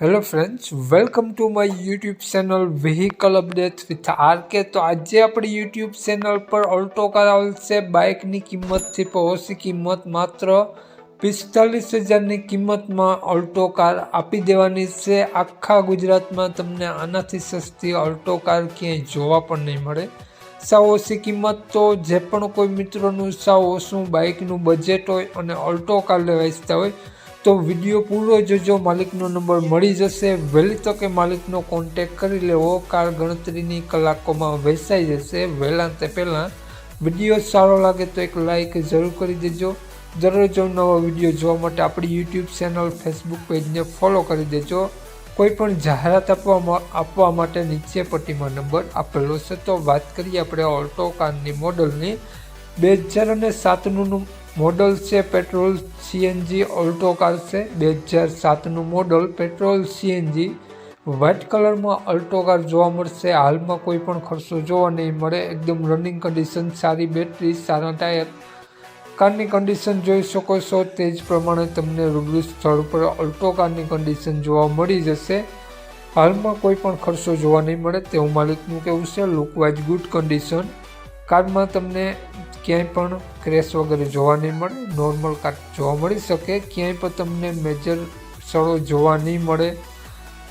Hello friends welcome to my YouTube channel vehicle update with R K તો આજે આપણી YouTube channel પર Alto car આવેલ છે બાઇકની કિંમતથી ઓછી કિંમત માત્ર પિસ્તાલીસ હજારની કિંમતમાં ઓલ્ટો કાર આપી દેવાની છે. આખા ગુજરાતમાં તમને આનાથી સસ્તી ઓલ્ટો કાર ક્યાંય જોવા પણ નહીં મળે. સાવ ઓછી કિંમત તો જે પણ કોઈ મિત્રોનું સાવ ઓછું બાઇકનું બજેટ હોય અને ઓલ્ટો કાર લેવા ઈચ્છતા હોય તો વીડિયો પૂરો જોજો, માલિકનો નંબર મળી જશે. વહેલી તકે માલિકનો કોન્ટેક કરી લેવો. કાર ગણતરીની કલાકોમાં વેચાઈ જશે. વહેલા તે પહેલાં વીડિયો સારો લાગે તો એક લાઇક જરૂર કરી દેજો. દરરોજ નવો વીડિયો જોવા માટે આપણી યુટ્યુબ ચેનલ ફેસબુક પેજને ફોલો કરી દેજો. કોઈ પણ જાહેરાત આપવા આપવા માટે નીચે પટ્ટીમાં નંબર આપેલો છે. તો વાત કરીએ આપણે ઓલ્ટો કારની મોડલની બે હજાર અને સાતનું મોડલ છે પેટ્રોલ સીએનજી ઓલ્ટો કાર છે. બે હજાર સાતનું મોડલ પેટ્રોલ સીએનજી. વ્હાઇટ કલરમાં અલ્ટો કાર જોવા મળશે. હાલમાં કોઈ પણ ખર્ચો જોવા નહીં મળે. એકદમ રનિંગ કન્ડિશન સારી બેટરી સારા ટાયર કારની કન્ડિશન જોઈ શકો છો. તે જ પ્રમાણે તમને રૂબરૂ સ્થળ પર અલ્ટો કારની કન્ડિશન જોવા મળી જશે. હાલમાં કોઈ પણ ખર્ચો જોવા નહીં મળે. તેવું માલિકનું કેવું છે. લુક વાઇઝ ગુડ કન્ડિશન કારમાં તમને ક્યાંય પણ ક્રેશ વગેરે જોવા નહીં મળે. નોર્મલ કાર જોવા મળી શકે. ક્યાંય પણ તમને મેજર સ્થળો જોવા નહીં મળે.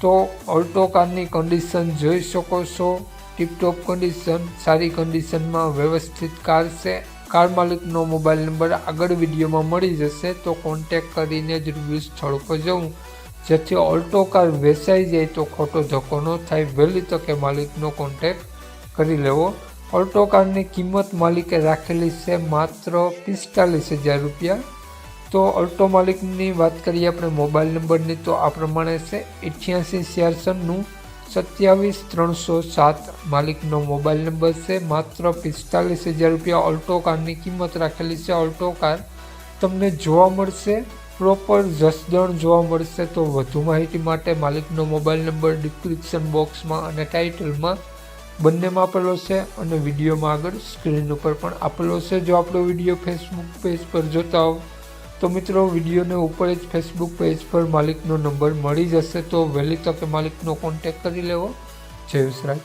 તો ઓલ્ટો કારની કન્ડિશન જોઈ શકો છો. ટીપટોપ કન્ડિશન સારી કન્ડિશનમાં વ્યવસ્થિત કાર છે. કાર માલિકનો મોબાઈલ નંબર આગળ વિડીયોમાં મળી જશે. તો કોન્ટેક કરીને જ રિવ્યૂ સ્થળ પર જવું. જેથી ઓલ્ટો કાર વેચાઈ જાય તો ખોટો ધક્કો ન થાય. વહેલી તકે માલિકનો કોન્ટેક કરી લેવો. ઓલ્ટો કારની કિંમત માલિકે રાખેલી છે માત્ર પિસ્તાલીસ હજાર રૂપિયા. તો ઓલ્ટો માલિકની વાત કરીએ આપણે મોબાઈલ નંબરની, તો આ પ્રમાણે છે અઠ્યાસી છ્યાસઠનું સત્યાવીસ ત્રણસો સાત માલિકનો મોબાઈલ નંબર છે માત્ર પિસ્તાલીસ હજાર રૂપિયા. ઓલ્ટો કારની કિંમત રાખેલી છે ઓલ્ટો કાર તમને જોવા મળશે, પ્રોપર જસદણ જોવા મળશે, તો વધુ માહિતી માટે માલિકનો મોબાઈલ નંબર ડિસ્ક્રિપ્શન બોક્સમાં અને ટાઇટલમાં બંનેમાં આપેલો છે અને વિડીયોમાં આગળ સ્ક્રીન ઉપર પણ આપેલો છે. જો આપણો વીડિયો ફેસબુક પેજ પર જોતા હો, તો મિત્રો વિડીયોને ઉપર જ ફેસબુક પેજ પર માલિકનો નંબર મળી જશે. તો વહેલી તકે માલિકનો કોન્ટેક કરી લેવો. જય વિસરાજ